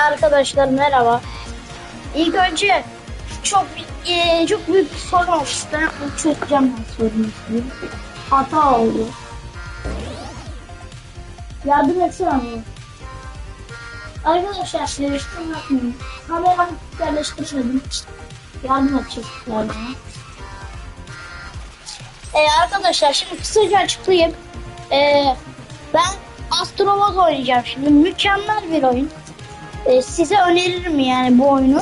Arkadaşlar merhaba. İlk önce çok e, çok büyük bir sorun. Ben onu çözeceğim ben sorunu. Hata oldu. Yardım etsene bana. Arkadaşlar çalıştım yapmayın. Kameramı yerleştirmedim. Yardım edecek bana. Ee, arkadaşlar şimdi kısaca açıklayayım. Ee, ben Astrobot oynayacağım şimdi. Mükemmel bir oyun. Ee, size öneririm yani bu oyunu.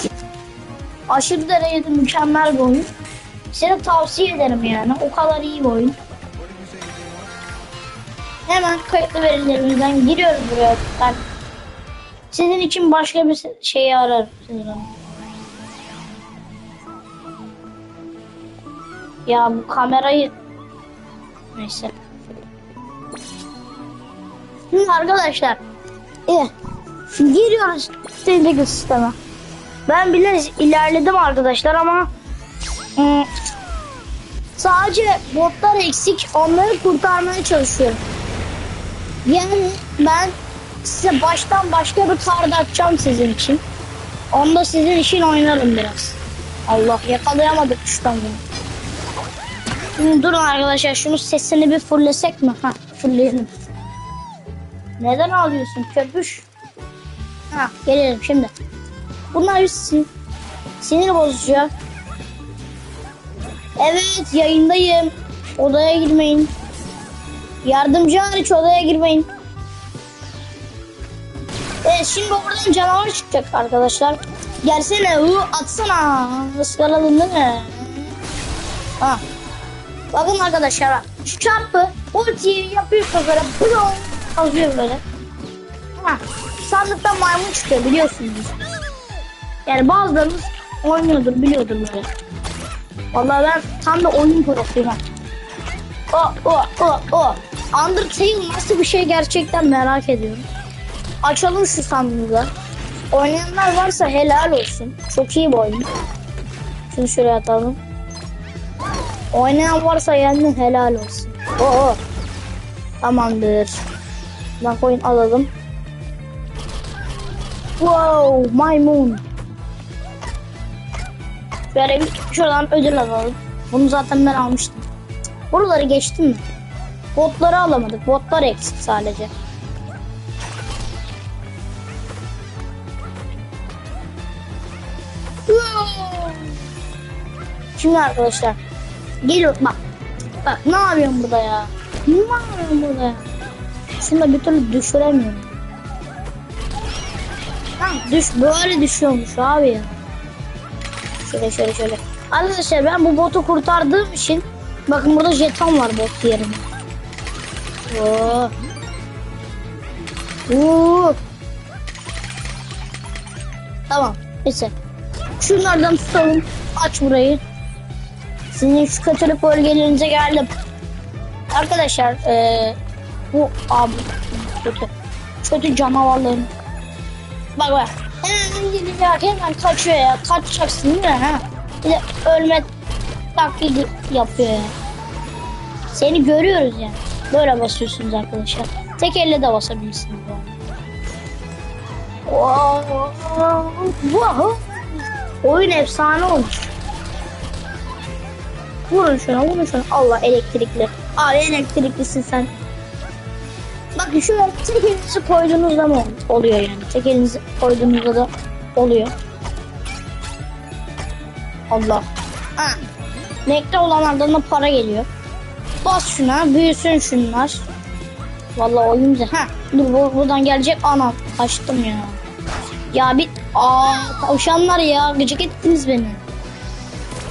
Aşırı derecede mükemmel bir oyun. Size tavsiye ederim yani. O kadar iyi bir oyun. Hemen kayıtlı verilerimizden giriyoruz buraya. Ben sizin için başka bir şeyi ararım. Ya bu kamerayı neyse. Şimdi arkadaşlar evet, giriyoruz Telegram sisteme. Ben bile ilerledim arkadaşlar ama ım, sadece botlar eksik onları kurtarmaya çalışıyorum. Yani ben size baştan başka bir kart atacağım sizin için. Onda sizin için oynarım biraz. Allah yakalayamadık kuştan bunu. Şimdi durun arkadaşlar şunun sesini bir fullesek mi? Ha fullleyelim. Neden ağlıyorsun köpüş? Ha gelelim şimdi. Bunlar sin sinir bozucu. Evet yayındayım. Odaya girmeyin. Yardımcı hariç odaya girmeyin. Evet şimdi buradan canavar çıkacak arkadaşlar. Gelsene hu atsana. Iskaladın değil mi? Ha. Bakın arkadaşlar bak. Şu çarpı ultiyi yapıyorsa böyle blom kazıyor böyle. Ha. Sandıktan maymun çıkıyor biliyorsunuz. Yani bazılarınız oynuyordur biliyordur böyle. Vallahi ben tam da oyun profuyum. ha. O o o o. Undertale nasıl bir şey gerçekten merak ediyorum. Açalım şu sandığı. Oynayanlar varsa helal olsun. Çok iyi bir oyun. Şunu şuraya atalım. Oynayan varsa yani helal olsun. Oo. Tamamdır. Ben coin alalım. Wow, maymun. Şöyle bir şuradan ödül alalım. Bunu zaten ben almıştım. Buraları geçtim mi? Botları alamadık. Botlar eksik sadece. Şimdi arkadaşlar geliyor bak. Bak ne yapıyorum burada ya? Ne yapıyorum burada ya? Şunu da bir türlü düşüremiyorum. Düş böyle düşüyormuş abi ya. Şöyle şöyle şöyle. Arkadaşlar ben bu botu kurtardığım için bakın burada jeton var bot yerine. Oo. Oo. Tamam. Neyse. Şunlardan tutalım. Aç burayı. Sizin şu kötülük bölgelerinize geldim. Arkadaşlar eee, bu abi kötü. Kötü canavarların. Bak bak. Hemen gidecek hemen kaçıyor ya. Kaçacaksın değil mi? Ha? Bir de ölme taklidi yapıyor ya. Seni görüyoruz yani. Böyle basıyorsunuz arkadaşlar. Tek elle de basabilirsiniz bu arada. Wow. Oyun efsane olmuş. Vurun şuna vurun şuna. Allah elektrikli. Abi elektriklisin sen. Şöyle tek elinizi koyduğunuzda mı oluyor yani? Tek elinizi koyduğunuzda da oluyor. Allah. Ha. Nekte olanlardan da para geliyor. Bas şuna büyüsün şunlar. Vallahi oyun güzel. Ha, dur bu- buradan gelecek. Anam kaçtım ya. Ya bir aa tavşanlar ya gıcık ettiniz beni.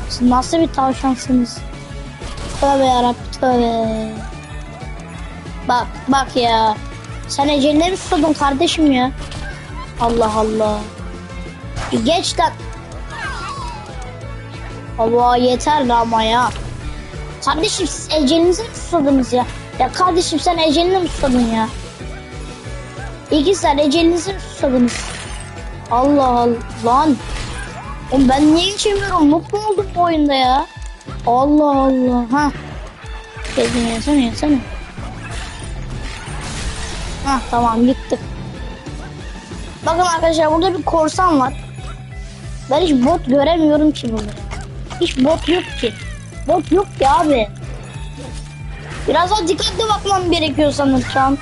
Siz nasıl bir tavşansınız? Tövbe yarabbim tövbe. Bak bak ya. Sen eceline mi tutadın kardeşim ya? Allah Allah. Bir geç lan. Allah yeter ama ya. Kardeşim siz ecelinizi mi tutadınız ya? Ya kardeşim sen ecelini mi tutadın ya? İki sen ecelinizi mi tutadınız? Allah Allah lan. Oğlum ben niye geçemiyorum? Mutlu oldum bu oyunda ya. Allah Allah. Ha. Gezin yesene yesene. Ha tamam gittik. Bakın arkadaşlar burada bir korsan var. Ben hiç bot göremiyorum ki burada. Hiç bot yok ki. Bot yok ki abi. Biraz daha dikkatli bakmam gerekiyor sanırım.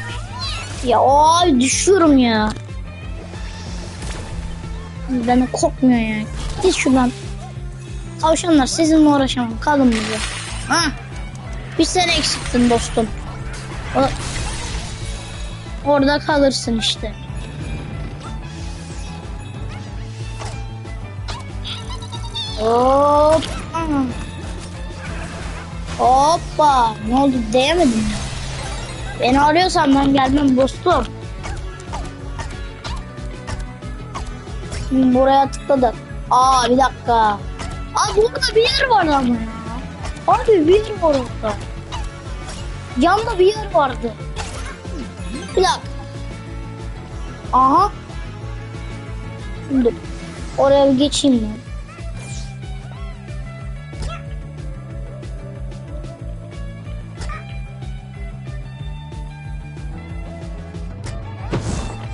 Ya ay düşüyorum ya. Beni korkmuyor ya. Git şuradan. Tavşanlar sizinle uğraşamam. Kalın burada. Ha. Bir sene eksiktin dostum. O... Orada kalırsın işte. Hop. Hoppa. Ne oldu değemedim ya. Beni arıyorsan ben gelmem dostum. Buraya tıkladık. Aa bir dakika. Aa burada bir yer var ama ya. Abi bir yer var orada. Yanda bir yer vardı. Dakika. Aha. Şimdi oraya bir geçeyim ben.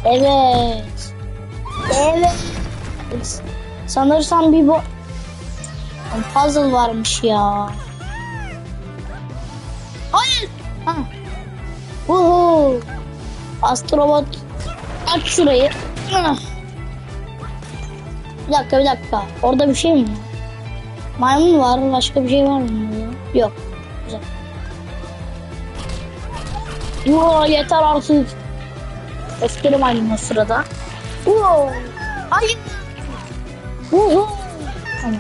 Evet. Evet. Sanırsam bir bu puzzle varmış ya. Hayır. Ha. Uhu. Astrobot aç şurayı. Bir dakika bir dakika. Orada bir şey mi? Maymun var. Başka bir şey var mı? Yok. Güzel. Yo yeter artık. Öfkeli maymun o sırada. Wow. Hayır. Uhu. Tamam.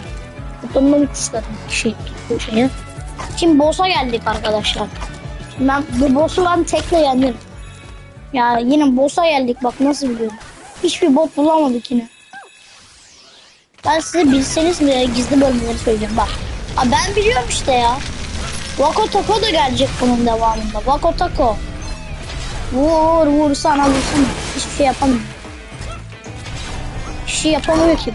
Tutunma kuşların şey, bu şeyi. Şimdi boss'a geldik arkadaşlar. Ben bu boss'u ben tekle yendim. Ya yine boss'a geldik bak nasıl biliyorum. Hiçbir bot bulamadık yine. Ben size bilseniz bile gizli bölümleri söyleyeceğim bak. Aa, ben biliyorum işte ya. Wako Taco da gelecek bunun devamında. Wako Taco. Vur vur sana vursana. Hiçbir şey yapamıyor. Bir şey yapamıyor ki.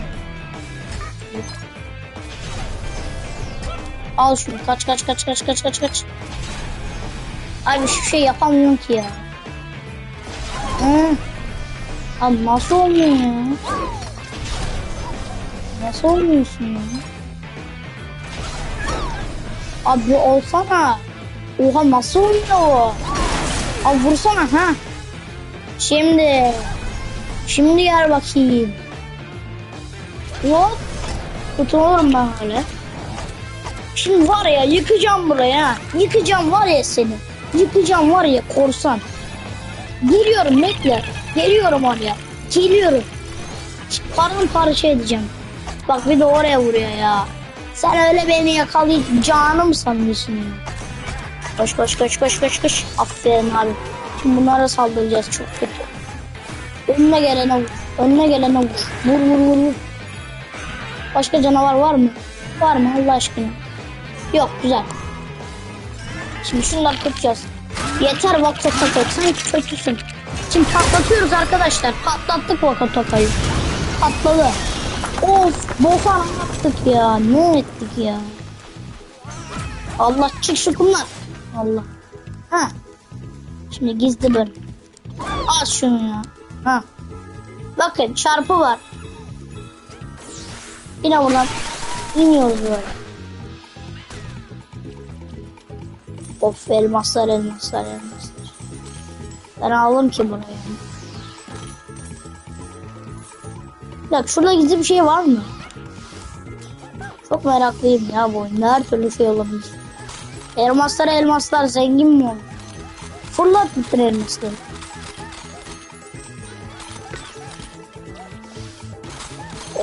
Al şunu kaç kaç kaç kaç kaç kaç kaç. Abi hiçbir şey yapamıyorum ki ya. Hı. Abi nasıl olmuyor ya? Nasıl olmuyorsun ya? Abi olsana. Oha nasıl oluyor? Abi vursana ha. Şimdi. Şimdi gel bakayım. Hop. Tutulurum ben öyle. Şimdi var ya yıkacağım buraya. Yıkacağım var ya seni. Yıkacağım var ya korsan. Geliyorum bekle. Geliyorum oraya. Geliyorum. Paramparça edeceğim. Bak bir de oraya vuruyor ya. Sen öyle beni yakalayıp canım sanıyorsun ya. Koş koş koş koş koş koş. Aferin abi. Şimdi bunlara saldıracağız çok kötü. Önüne gelene vur. Önüne gelene vur. Vur vur vur vur. Başka canavar var mı? Var mı Allah aşkına? Yok güzel. Şimdi şunları tutacağız. Yeter Vakotoka'yı. Sanki kötüsün. Şimdi patlatıyoruz arkadaşlar. Patlattık Vakotoka'yı. Patladı. Of bofa yaptık ya. Ne ettik ya. Allah çık şu kumlar. Allah. Ha. Şimdi gizli bölüm. Az şunu ya. Ha. Bakın çarpı var. Yine buradan iniyoruz böyle. Of elmaslar elmaslar elmaslar. Ben aldım ki bunu yani. Bak şurada gizli bir şey var mı? Çok meraklıyım ya bu oyunda. Her türlü şey olabilir. Elmaslar elmaslar zengin mi olur? Fırlat bütün elmasları.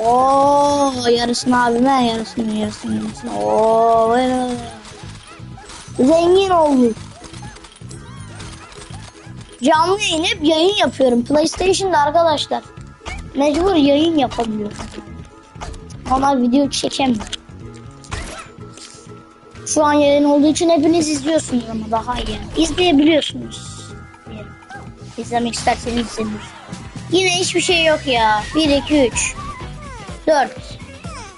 Oo yarısını abime yarısını yarısını yarısını. Oo böyle. Zengin olduk. Canlı hep yayın yapıyorum. PlayStation'da arkadaşlar. Mecbur yayın yapabiliyorum. Ama video çekemiyorum. Şu an yayın olduğu için hepiniz izliyorsunuz ama daha iyi. İzleyebiliyorsunuz. İzlemek isterseniz izleyin. Yine hiçbir şey yok ya. 1, 2, 3, 4.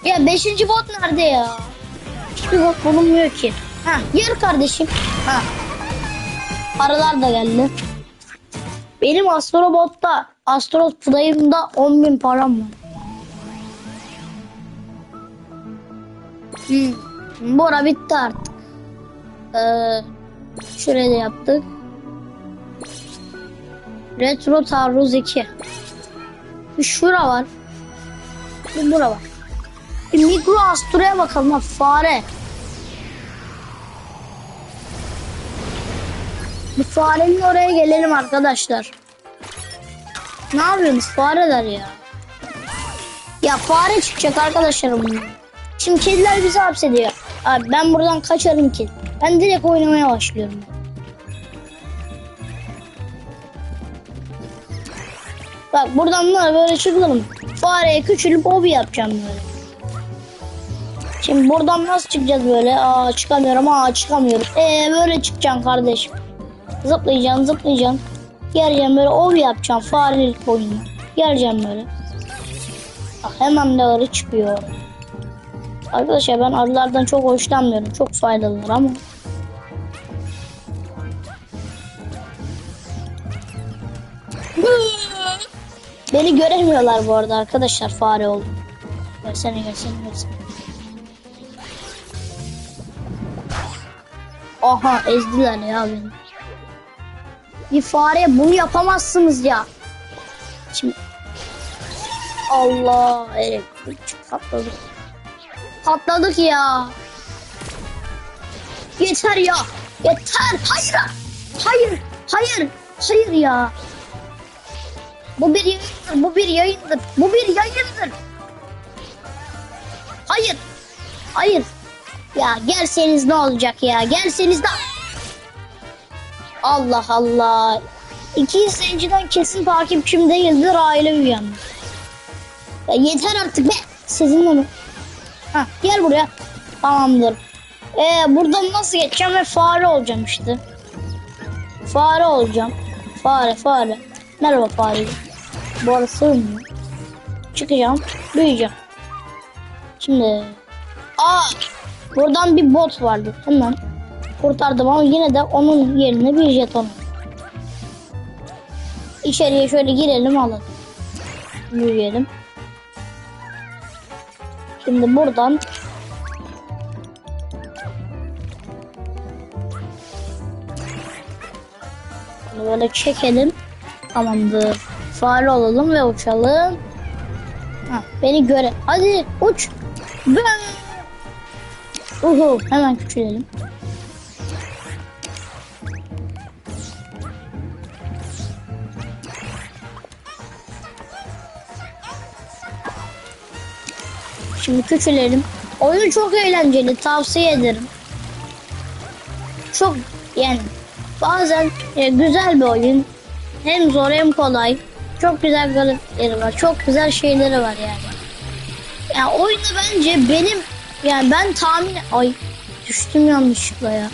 Ya 5. bot nerede ya? Hiçbir bot bulunmuyor ki. Ha yer kardeşim. Ha. Paralar da geldi. Benim Astrobot'ta, Astro Play'ımda 10.000 param var. Hmm. Bora bitti artık. Ee, şuraya da yaptık. Retro Taarruz 2. Bir şura var. Bir bura var. Bir mikro astroya bakalım ha fare. Bir farenin oraya gelelim arkadaşlar. Ne yapıyorsunuz fareler ya? Ya fare çıkacak arkadaşlar bunun. Şimdi kediler bizi hapsediyor. Abi ben buradan kaçarım ki. Ben direkt oynamaya başlıyorum. Bak buradan da böyle çıkalım. Fareye küçülüp hobi yapacağım böyle. Şimdi buradan nasıl çıkacağız böyle? Aa çıkamıyorum. Aa çıkamıyorum. Ee böyle çıkacaksın kardeşim. Zıplayacaksın zıplayacaksın. Geleceğim böyle hobi yapacağım. Farelik oyunu. Geleceğim böyle. Bak hemen de arı çıkıyor. Arkadaşlar ben arılardan çok hoşlanmıyorum. Çok faydalılar ama. Beni göremiyorlar bu arada arkadaşlar fare oldu. Versene versene versene. Aha ezdiler ya beni. Bir fareye bunu yapamazsınız ya. Şimdi Allah elektrik patladık. Patladık ya. Yeter ya. Yeter. Hayır. Hayır. Hayır. Hayır ya. Bu bir yayındır. Bu bir yayındır. Bu bir yayındır. Hayır. Hayır. Ya gelseniz ne olacak ya? Gelseniz de... Allah Allah. İki izleyiciden kesin takipçim değildir aile üyem. Ya yeter artık be. Sizinle mi? Ha, gel buraya. Tamamdır. Ee, buradan nasıl geçeceğim ve fare olacağım işte. Fare olacağım. Fare fare. Merhaba fare. Bu arada sığmıyor. Çıkacağım. Büyüyeceğim. Şimdi. Aa! Buradan bir bot vardı. Hemen kurtardım ama yine de onun yerine bir jeton. İçeriye şöyle girelim alalım. Büyüyelim. Şimdi buradan Bunu böyle çekelim. Tamamdır. Fare olalım ve uçalım. Hah, beni göre. Hadi uç. Ben. Uhu, hemen küçülelim. Şimdi küçülelim. Oyun çok eğlenceli. Tavsiye ederim. Çok yani bazen e, güzel bir oyun. Hem zor hem kolay. Çok güzel grafikleri var. Çok güzel şeyleri var yani. Yani oyunu bence benim yani ben tahmin ay düştüm yanlışlıkla ya.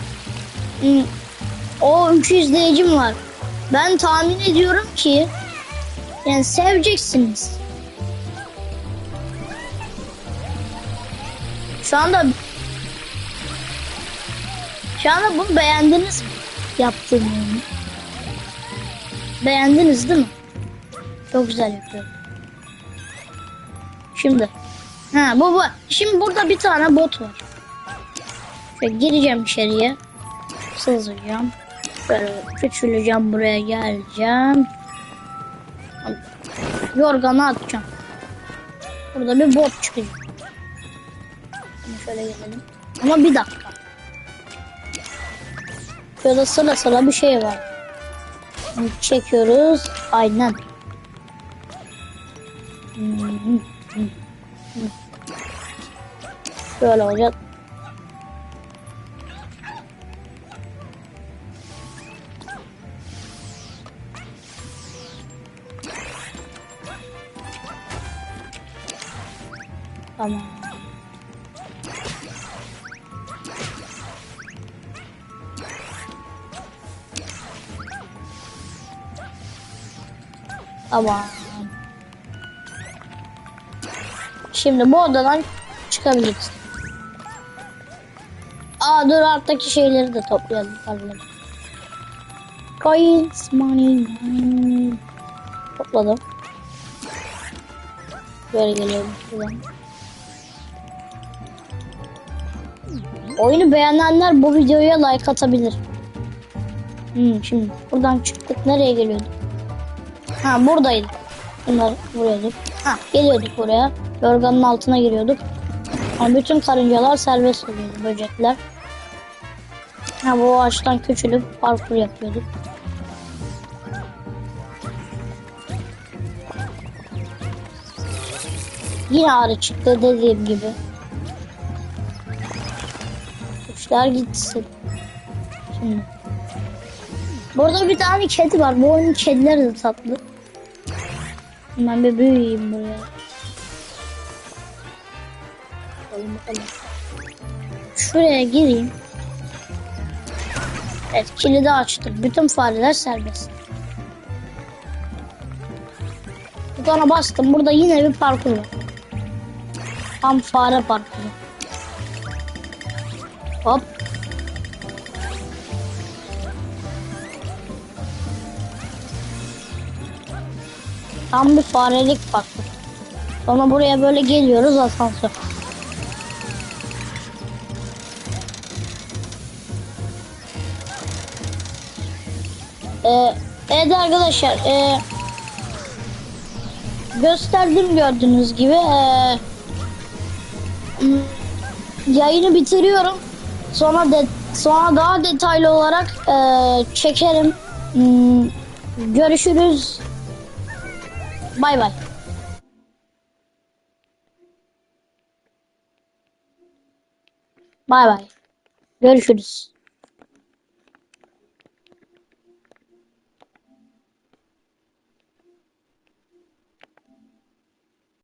O üç izleyicim var. Ben tahmin ediyorum ki yani seveceksiniz. Şu anda şu anda bunu beğendiniz mi? Yaptığım. Beğendiniz değil mi? Çok güzel yapıyorum. Şimdi. Ha bu bu. Şimdi burada bir tane bot var. Şöyle gireceğim içeriye. Sızacağım. Böyle küçüleceğim buraya geleceğim. Yorganı atacağım. Burada bir bot çıkacak. Şimdi şöyle gelelim. Ama bir dakika. Şurada sıra sıra bir şey var. Şimdi çekiyoruz. Aynen. Şöyle olacak. Tamam. Tamam. Şimdi bu odadan çıkabiliriz. Aa dur alttaki şeyleri de toplayalım. Pardon. Coins, money. Topladım. Böyle geliyorum şuradan. Oyunu beğenenler bu videoya like atabilir. Hmm, şimdi buradan çıktık. Nereye geliyorduk? Ha buradaydık. Bunlar vuruyorduk. Ha geliyorduk buraya. Yorganın altına giriyorduk. Ama bütün karıncalar serbest oluyordu. Böcekler. Ha bu ağaçtan küçülüp parkur yapıyorduk. Yine ağrı çıktı dediğim gibi. Kuşlar gitsin. Şimdi. Burada bir tane kedi var. Bu oyunun kedileri de tatlı. Ben bir büyüyeyim buraya. Bakalım bakalım. Şuraya gireyim. Evet kilidi açtık. Bütün fareler serbest. Butona bastım. Burada yine bir parkur var. Tam fare parkuru. Hop. Tam bir farelik parkur. Sonra buraya böyle geliyoruz asansör. Ee, evet arkadaşlar ee, gösterdim gördüğünüz gibi hmm, yayını bitiriyorum sonra de, sonra daha detaylı olarak ee, çekerim Hmm, görüşürüz bay bay. Bay bay. Görüşürüz